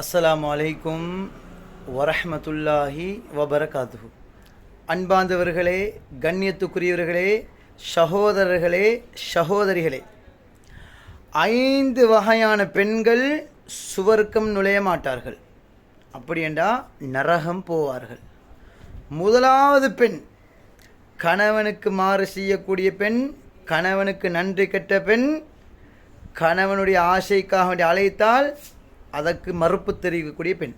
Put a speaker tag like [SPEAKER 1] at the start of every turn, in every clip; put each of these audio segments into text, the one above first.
[SPEAKER 1] அஸ்லாம் வலைக்கும் வரஹ்மத்துல்லாஹி வபரகாத்து அன்பாந்தவர்களே கண்ணியத்துக்குரியவர்களே சகோதரர்களே சகோதரிகளே. ஐந்து வகையான பெண்கள் சுவர்க்கம் நுழைய மாட்டார்கள். அப்படி என்றால் நரகம் போவார்கள். முதலாவது பெண் கணவனுக்கு மாறு செய்யக்கூடிய பெண் கணவனுக்கு நன்றி கெட்ட பெண் கணவனுடைய ஆசைக்காக வேண்டி அழைத்தால் அதற்கு மறுப்பு தெரிவிக்கக்கூடிய பெண்.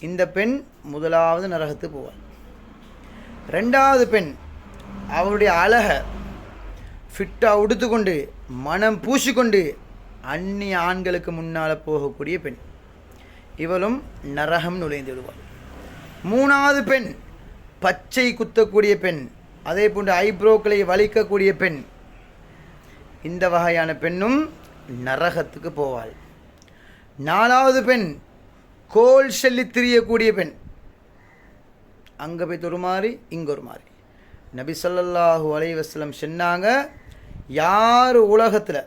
[SPEAKER 1] இந்த பெண் முதலாவது நரகத்து போவாள். ரெண்டாவது பெண் அவருடைய அழகை ஃபிட்டாக உடுத்துக்கொண்டு மனம் பூசிக்கொண்டு அந்நிய ஆண்களுக்கு முன்னால் போகக்கூடிய பெண். இவளும் நரகம் நுழைந்து விடுவாள். மூணாவது பெண் பச்சை குத்தக்கூடிய பெண் அதே போன்று ஐப்ரோக்களை வலிக்கக்கூடிய பெண். இந்த வகையான பெண்ணும் நரகத்துக்கு போவாள். நாலாவது பெண் கோல் செல்லி திரியக்கூடிய பெண். அங்கே போய் ஒரு மாதிரி இங்கே ஒரு மாதிரி நபி சொல்லல்லாஹு அலைஹி சொன்னாங்க யார் உலகத்தில்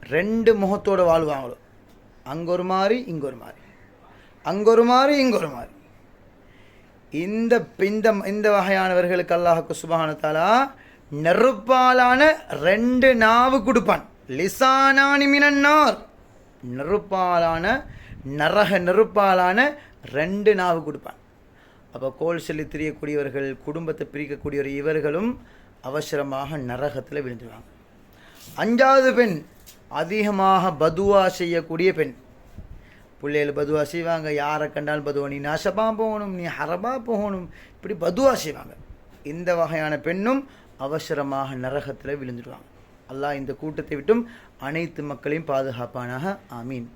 [SPEAKER 1] ரெண்டு முகத்தோடு வாழ்வாங்களோ அங்கே ஒரு மாதிரி இங்கே ஒரு மாதிரி அங்கே ஒரு மாதிரி இங்கே ஒரு மாதிரி இந்த இந்த இந்த வகையானவர்களுக்கு அல்லாஹுக்கு சுபஹானத்தாலா நெருப்பாலான ரெண்டு நாவு கொடுப்பான். லிசானானி மினன்னார். நெருப்பாலான நரக நெருப்பாலான ரெண்டு நாவு கொடுப்பான். அப்போ கோல் செல்லி திரியக்கூடியவர்கள் குடும்பத்தை பிரிக்கக்கூடியவர் இவர்களும் அவசரமாக நரகத்தில் விழுந்துருவாங்க. அஞ்சாவது பெண் அதிகமாக பதுவா செய்யக்கூடிய பெண். பிள்ளைகள் பதுவா செய்வாங்க. யாரை கண்டாலும் பதுவா நீ நாசமாக போகணும் நீ ஹரபா போகணும். இப்படி பதுவா செய்வாங்க. இந்த வகையான பெண்ணும் அவசரமாக நரகத்தில் விழுந்துடுவாங்க அல்லாஹ் இந்த கூட்டத்தை விட்டும் அனைத்து மக்களையும் பாதுகாப்பானாக. ஆமீன்.